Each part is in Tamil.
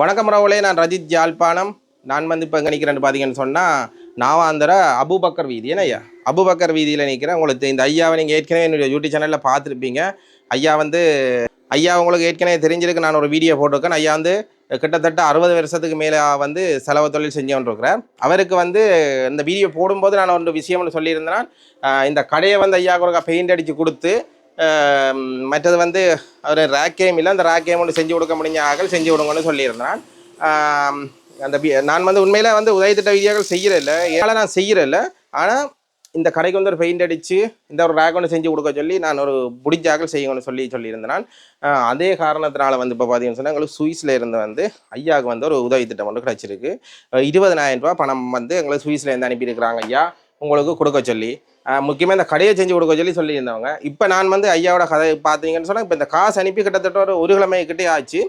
வணக்கம் ரவுலே நான் ரஜித் யாழ்ப்பாணம். நான் வந்து இப்போ எங்கே நிற்கிறேன்னு பார்த்தீங்கன்னு சொன்னால் நாவாந்திர அபுபக்கர் வீதி. என்ன ஐயா? அபுபக்கர் வீதியில் நிற்கிறேன் உங்களுக்கு இந்த ஐயாவை நீங்கள் ஏற்கனவே என்னுடைய யூடியூப் சேனலில் பார்த்துருப்பீங்க ஐயா வந்து ஐயா உங்களுக்கு ஏற்கனவே தெரிஞ்சிருக்கு. நான் ஒரு வீடியோ போட்டிருக்கேன். ஐயா வந்து கிட்டத்தட்ட அறுபது வருஷத்துக்கு மேலே வந்து செலவு தொழில் செஞ்சு அவருக்கு வந்து இந்த வீடியோ போடும்போது நான் ஒரு விஷயம்னு சொல்லியிருந்தேன். இந்த கடையை வந்து ஐயா ஒரு பெயிண்ட் அடித்து கொடுத்து மற்றது வந்து அவர் ரேக் கேம் இல்லை அந்த ரேக் கேம் ஒன்று செஞ்சு கொடுக்க முடிஞ்ச ஆகல் செஞ்சு கொடுங்கன்னு சொல்லியிருந்தேன். அந்த நான் வந்து உண்மையில் வந்து உதவி திட்ட வீடியோக்கள் செய்கிறதில்ல ஏழை நான் செய்கிறதில்ல ஆனால் இந்த கடைக்கு வந்து ஒரு பெயிண்ட் அடித்து இந்த ஒரு ரேக் ஒன்று செஞ்சு கொடுக்க சொல்லி நான் ஒரு முடிஞ்சாக்கள் செய்யணும்னு சொல்லி சொல்லியிருந்தேன். நான் அதே காரணத்தினால வந்து இப்போ பார்த்தீங்கன்னு சொன்னால் எங்களுக்கு சுவிஸில் இருந்து வந்து ஐயாவுக்கு வந்து ஒரு உதவி திட்டம் ஒன்று கிடச்சிருக்கு. இருபதனாயிரம் ரூபா பணம் வந்து எங்களுக்கு சுவிஸில் இருந்து அனுப்பியிருக்கிறாங்க ஐயா. உங்களுக்கு கொடுக்க சொல்லி. முக்கியமாக இந்த கடையை செஞ்சு கொடுக்க சொல்லி சொல்லியிருந்தவங்க. இப்போ நான் வந்து ஐயாவோட கதை பார்த்தீங்கன்னு சொன்னால் இப்போ இந்த காசு அனுப்பி கிட்டத்தட்ட ஒரு ஒரு கிழமை கிட்டே ஆச்சு.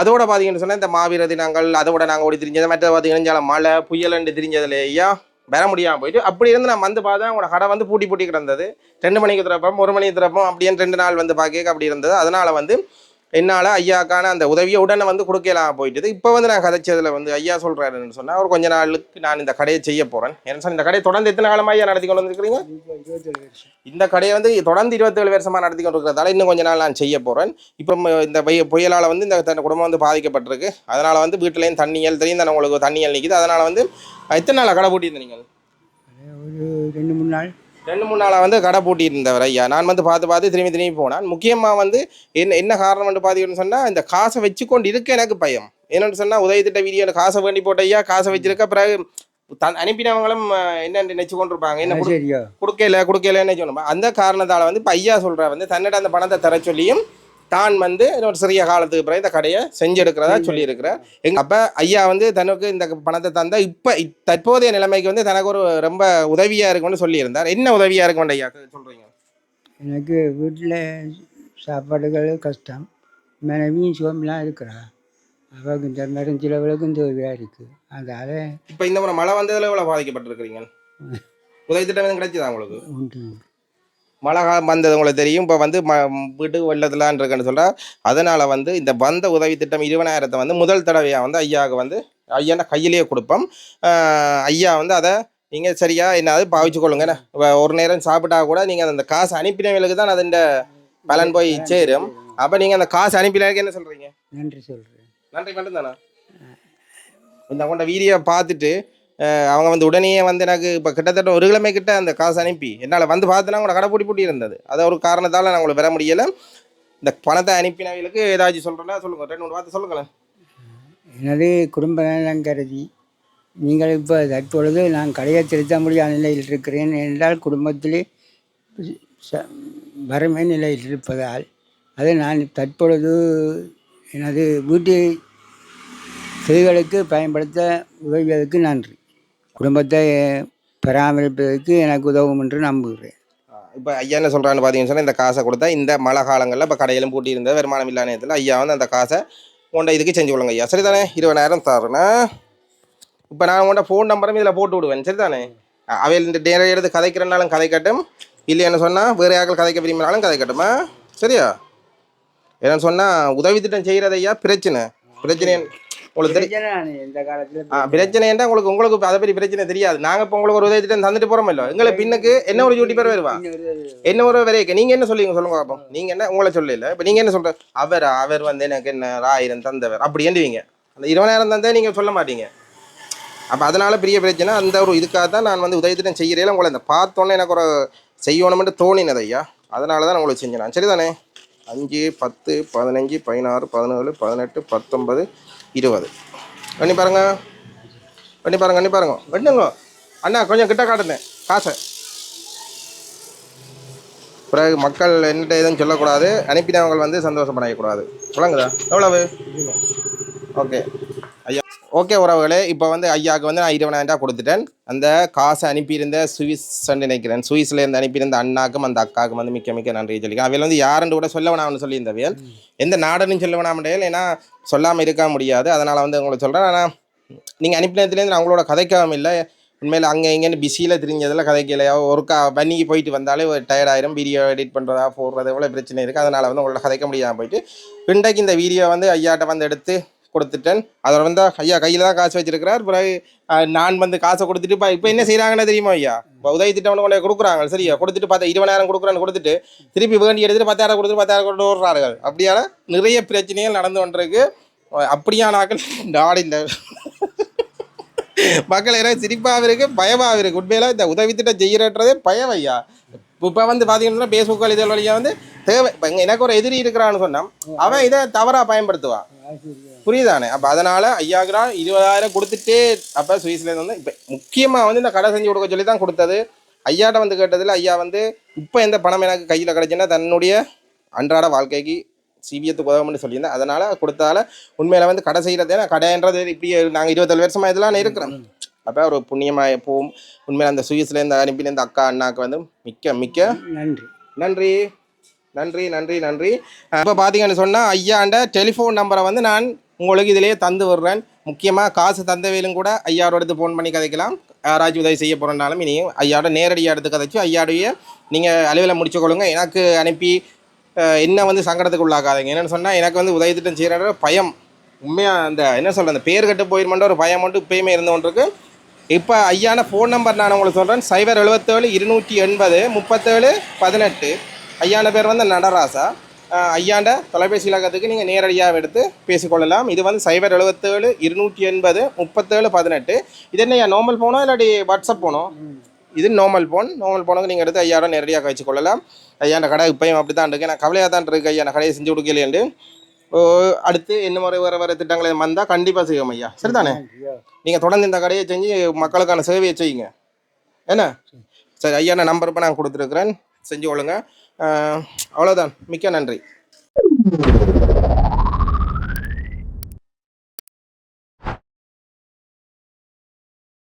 அதோட பார்த்தீங்கன்னு சொன்னால் இந்த மாவீர தினங்கள் அதோட நாங்கள் ஓடி திரிஞ்சது மற்ற பார்த்தீங்கன்னா மழை புயலண்டு திரிஞ்சதுல ஐயா வர முடியாமல் போயிட்டு அப்படி இருந்து நான் வந்து பார்த்தா உங்களோட கடை வந்து பூட்டி பூட்டி கிடந்தது. ரெண்டு மணிக்கு திறப்போம் ஒரு மணிக்கு திறப்போம் அப்படின்னு ரெண்டு நாள் வந்து பார்க்க அப்படி இருந்தது. அதனால் வந்து என்னால் ஐயாக்கான அந்த உதவியை உடனே வந்து கொடுக்கலாம் போயிட்டு இப்போ வந்து நான் கதைச்சதில் வந்து ஐயா சொல்கிறாருன்னு சொன்னால் ஒரு கொஞ்ச நாளுக்கு நான் இந்த கடையை செய்ய போகிறேன் ஏன்னா சார் இந்த கடையை தொடர்ந்து எத்தனை காலமாக ஐயா நடத்தி கொண்டு வந்துருக்கிறீங்க இந்த கடையை வந்து தொடர்ந்து இருபத்தேழு வருஷமாக நடத்தி கொண்டு இருக்கிறதால இன்னும் கொஞ்ச நாள் நான் செய்ய போகிறேன் இப்போ இந்த புயலால் வந்து இந்த தன் குடும்பம் வந்து பாதிக்கப்பட்டிருக்கு. அதனால் வந்து வீட்டிலையும் தண்ணியல் தெரியும் தானே உங்களுக்கு தண்ணியல் நிற்கிது அதனால் வந்து எத்தனை நாள் கடை பூட்டியிருந்தீங்க ஒரு ரெண்டு மூணு நாள். ரெண்டு மூணு நாளாக வந்து கடை பூட்டியிருந்தவர் ஐயா. நான் வந்து பார்த்து பார்த்து திரும்பி திரும்பி போனேன். முக்கியமாக வந்து என்ன என்ன காரணம் வந்து பார்த்தீங்கன்னு சொன்னால் இந்த காசை வச்சுக்கொண்டு இருக்க எனக்கு பயம். என்னென்னு சொன்னால் உதவி திட்ட வீடியோ காசை வேண்டி போட்ட ஐயா காசை வச்சிருக்க பிறகு தன் அனுப்பினவங்களும் என்னென்னு நினச்சி கொண்டிருப்பாங்க என்ன கொடுக்கல கொடுக்கலன்னு சொன்னோம் அந்த காரணத்தால் வந்து இப்போ ஐயா சொல்கிற வந்து தன்னிட அந்த பணத்தை தர சொல்லியும் தான் வந்து ஒரு சிறிய காலத்துக்கு பிறகு இந்த கடையை செஞ்செடுக்கிறதா சொல்லியிருக்கிறார். எங்க அப்போ ஐயா வந்து தனக்கு இந்த பணத்தை தந்தா இப்போ தற்போதைய நிலைமைக்கு வந்து தனக்கு ஒரு ரொம்ப உதவியாக இருக்கும்னு சொல்லியிருந்தார். என்ன உதவியாக இருக்கும் ஐயா சொல்கிறீங்க எனக்கு வீட்டில் சாப்பாடுகள் கஷ்டம். மனைவியும் சோம்பெலாம் இருக்கிறா. அவளுக்கு இந்த மருந்திலவளுக்கு இந்த உதவியாக இருக்குது அதனால் இப்போ இந்த முறை மழை வந்ததில் எவ்வளோ பாதிக்கப்பட்டிருக்கிறீங்க? உதவி திட்டம் எதுவும் கிடைச்சதா உங்களுக்கு? உண்டு. மழை காலம் வந்தது உங்களுக்கு தெரியும். இப்போ வந்து ம வீட்டு வெள்ளத்துலான் இருக்குன்னு அதனால் வந்து இந்த வந்த உதவி திட்டம் இருபதாயிரத்தை வந்து முதல் தடவையாக வந்து ஐயாவுக்கு வந்து ஐயாண்ட கையிலேயே கொடுப்போம். ஐயா வந்து அதை நீங்கள் சரியா என்னது பாவிச்சு கொள்ளுங்க ஒரு நேரம் சாப்பிட்டா கூட நீங்கள் அந்த காசு அனுப்பினவங்களுக்கு தான் அது பலன் போய் சேரும். அப்போ நீங்கள் அந்த காசு அனுப்பினதுக்கு என்ன சொல்கிறீங்க நன்றி சொல்கிறேன் நன்றி மட்டும்தானா? இந்த கொண்ட வீடியோ பார்த்துட்டு அவங்க வந்து உடனே வந்து எனக்கு இப்போ கிட்டத்தட்ட ஒரு கிழமை கிட்ட அந்த காசு அனுப்பி. என்னால் வந்து பார்த்தனா கூட கடை பூட்டி இருந்தது. அது ஒரு காரணத்தால் நான் உங்களை வர முடியலை. இந்த பணத்தை அனுப்பினவங்களுக்கு ஏதாச்சும் சொல்கிறேன்னா சொல்லுங்கள் ரெண்டு மூணு வார்த்தை சொல்லுங்களேன். எனது குடும்ப நலம் கருதி. நீங்கள் இப்போ தற்பொழுது நான் கடையை திருத்த முடியாத நிலையில் இருக்கிறேன் என்றால் குடும்பத்திலே ச- வறுமை நிலையில் இருப்பதால் அதை நான் தற்பொழுது எனது வீட்டு செடிகளுக்கு பயன்படுத்த உதவியதற்கு நன்றி. குடும்பத்தை பராமரிப்பதற்கு எனக்கு உதவும் என்று நம்புகிறேன். இப்போ ஐயா என்ன சொல்கிறான்னு பார்த்தீங்கன்னு சொன்னால் இந்த காசை கொடுத்தா இந்த மழை காலங்களில் இப்போ கடையிலும் பூட்டி இருந்தது வருமானம் இல்லாத நேரத்தில் ஐயா வந்து அந்த காசை உண்டை இதுக்கு செஞ்சு விடுங்க ஐயா. சரிதானே? இருபதாயிரம் தரேன்னா இப்போ நான் உங்கள்கிட்ட ஃபோன் நம்பரும் இதில் போட்டு விடுவேன். சரிதானே? அ- அவையில் இந்த நேரம் எடுத்து கதைக்கிறனாலும் கதைக்கட்டும். இல்லைன்னு சொன்னால் வேறு யார்கள் கதைக்க விரும்பினாலும் கதைக்கட்டுமா. சரியா? என்னன்னு சொன்னால் உதவி திட்டம் செய்கிறது ஐயா பிரச்சனை. பிரச்சனை உங்களுக்கு தெரியும் பிரச்சனை என்ன உங்களுக்கு உங்களுக்கு அதை பற்றி பிரச்சனை தெரியாது. நாங்கள் இப்போ உங்களுக்கு ஒரு உதவி திட்டம் தந்துட்டு போகிறோம் இல்லை எங்களை பின்னுக்கு என்ன ஒரு யூடியூபர் வருவா? என்ன ஒரு வரைக்கும் நீங்கள் என்ன சொல்லுவீங்க? சொல்லுங்க பார்ப்போம் நீங்கள் என்ன உங்களை சொல்லல. இப்போ நீங்கள் என்ன சொல்ற? அவர்? அவர் வந்து எனக்கு என்ன ஆயிரம் தந்தவர். அப்படி எண்டுவீங்க அந்த இருபதாயிரம் தந்தே நீங்கள் சொல்ல மாட்டீங்க. அப்போ அதனால பெரிய பிரச்சனை. அந்த ஒரு இதுக்காக தான் நான் வந்து உதவி திட்டம் செய்கிறேன் உங்களை இந்த பார்த்தோன்னே எனக்கு ஒரு செய்யணும்னு தோணினது ஐயா. அதனால தான் உங்களுக்கு செஞ்சேன் நான். சரிதானே? அஞ்சு பத்து பதினஞ்சு பதினாறு பதினேழு பதினெட்டு பத்தொன்பது இருபது. பண்ணி பாருங்க. பண்ணி பாருங்க பண்ணி பாருங்க. வெட்டுங்க அண்ணா கொஞ்சம் கிட்ட காட்டுங்க. காசை. பிறகு மக்கள் என்னட்ட எதுவும் சொல்லக்கூடாது. அனுப்பினவங்க வந்து சந்தோஷப்படக்கூடாது. விளங்குதா? எவ்வளவு? ஓகே. ஓகே உறவுகளே இப்போ வந்து ஐயாவுக்கு வந்து நான் இருபதாயிரம் ரூபாய் கொடுத்துட்டேன். அந்த காசை அனுப்பியிருந்த சுவிஸ் நினைக்கிறேன். சுவிஸ்ல இருந்து அனுப்பியிருந்த அண்ணாக்கும் அந்த அக்காவுக்கும் வந்து மிக்க மிக்க நன்றி சொல்லிக்கிறேன். அவையில் வந்து யாருன்னு கூட சொல்ல வேணாம்னு சொல்லியிருந்தவியல் எந்த நாடுன்னு சொல்ல வேணாமடையல் ஏன்னா சொல்லாமல் இருக்க முடியாது. அதனால் வந்து உங்களுக்கு சொல்கிறேன் ஆனால் நீங்கள் அனுப்பினதுலேருந்து நான் உங்களோட கதைக்கவும் இல்லை. உண்மையில் அங்கே இங்கேன்னு பிஸியில் தெரிஞ்சதில் கதைக்கலையா? ஒரு கா வன்னிக்கு போயிட்டு வந்தாலே ஒரு டயர்டாயிரும். வீடியோ எடிட் பண்ணுறதா போடுறது எவ்வளோ பிரச்சனை இருக்குது அதனால் வந்து உங்களோட கதைக்க முடியாமல் போயிட்டு இன்றைக்கு இந்த வீடியோ வந்து ஐயாட்ட வந்து எடுத்து கொடுத்துட்டேன். அதோட வந்து ஐயா கையில் தான் காசு வச்சிருக்கிறார். பிறகு நான் வந்து காசை கொடுத்துட்டு இப்போ இப்போ என்ன செய்கிறாங்கன்னு தெரியுமா ஐயா? இப்போ உதவி திட்டம் கொண்டு கொடுக்குறாங்க சரியா? கொடுத்துட்டு பார்த்தா இருபதாயிரம் கொடுக்குறேன்னு கொடுத்துட்டு திருப்பி வேண்டி எடுத்துட்டு பத்தாயிரம் கொடுத்துட்டு பத்தாயிரம் கொண்டு விடுறார்கள் அப்படியான நிறைய பிரச்சனைகள் நடந்து கொண்டிருக்கு. அப்படியானாக்கள் நாடு இல்லை மக்கள் எனக்கு சிரிப்பாக இருக்கு பயமாக இருக்கு. உண்மையில இந்த உதவி திட்டம் செய்யறன்றதே பயம் ஐயா. இப்போ வந்து பார்த்தீங்கன்னா ஃபேஸ்புக் இதழ் வழியாக வந்து தேவை. எனக்கு ஒரு எதிரி இருக்கிறான்னு சொன்னான் அவன் இதை தவறாக பயன்படுத்துவான். புரியுதானே? அப்போ அதனால் ஐயாக்குறா இருபதாயிரம் கொடுத்துட்டே அப்போ சுவிஸ்லேருந்து வந்து இப்போ முக்கியமாக வந்து இந்த கடை செஞ்சு கொடுக்க சொல்லி தான் கொடுத்தது. ஐயாட்ட வந்து கேட்டதில் ஐயா வந்து இப்போ எந்த பணம் எனக்கு கையில் கிடைச்சுன்னா தன்னுடைய அன்றாட வாழ்க்கைக்கு சிபிஎத்துக்கு உதவும்னு சொல்லியிருந்தேன். அதனால் கொடுத்தால உண்மையில் வந்து கடை செய்கிறதே நான் கடைன்றது இப்படி நாங்கள் இருபத்தேழு வருஷமாக இதெல்லாம் இருக்கிறோம். அப்போ ஒரு புண்ணியமாக எப்பவும் உண்மையில் அந்த சுவிஸ்லேருந்து அனுப்பின இந்த அக்கா அண்ணாக்கு வந்து மிக்க மிக்க நன்றி. நன்றி. நன்றி நன்றி நன்றி. இப்போ பார்த்தீங்கன்னு சொன்னால் ஐயாண்ட டெலிஃபோன் நம்பரை வந்து நான் உங்களுக்கு இதிலேயே தந்து விடுறேன். முக்கியமாக காசு தந்தவையிலும் கூட ஐயாரோட எடுத்து ஃபோன் பண்ணி கதைக்கலாம். யாராச்சும் உதவி செய்ய போகிறனாலும் நீங்கள் ஐயாவோட நேரடியாக எடுத்து கதைச்சு ஐயாவுடைய நீங்கள் அலுவலை முடிச்சுக்கொள்ளுங்க எனக்கு அனுப்பி என்ன வந்து சங்கடத்துக்கு உள்ளாக்காதீங்க. என்னென்னு சொன்னால் எனக்கு வந்து உதவி திட்டம் செய்கிற பயம். உண்மையாக அந்த என்ன சொல்கிறது அந்த பேர் கட்டு போயிருமென்ற ஒரு பயம் மட்டும் இப்போயுமே இருந்து கொண்டிருக்கு. இப்போ ஐயான ஃபோன் நம்பர் நான் உங்களுக்கு சொல்கிறேன் சைபர் எழுபத்தேழு இருநூற்றி எண்பது முப்பத்தேழு பதினெட்டு. ஐயான பேர் வந்து நடராசா. ஐயாண்ட தொலைபேசி இலக்கத்துக்கு நீங்கள் நேரடியாக எடுத்து பேசிக்கொள்ளலாம். இது வந்து சைபர் எழுபத்தேழு இருநூற்றி எண்பது முப்பத்தேழு பதினெட்டு. இது என்ன நார்மல் ஃபோனோ இல்லாட்டி வாட்ஸ்அப் ஃபோனோ இது நார்மல் ஃபோன் நார்மல் ஃபோனுக்கு நீங்கள் எடுத்து ஐயாவோட நேரடியாக கழிச்சு கொள்ளலாம். ஐயாண்ட கடை இப்பயும் அப்படி தான் இருக்கு. நான் கவலையாக தான் இருக்கு. ஐயா நான் கடையை செஞ்சு கொடுக்கலையேண்டு அடுத்து என்ன முறை வேறு வேறு திட்டங்களை வந்தால் கண்டிப்பாக செய்வோம் ஐயா. சரிதானே? நீங்கள் தொடர்ந்து இந்த கடையை செஞ்சு மக்களுக்கான சேவையை செய்யுங்க. என்ன? சரி ஐயா நான் நம்பர் இப்போ நான் கொடுத்துருக்குறேன். செஞ்சு கொள்ளுங்க. அஹ், அவ்வளோதான் மிக்க நன்றி.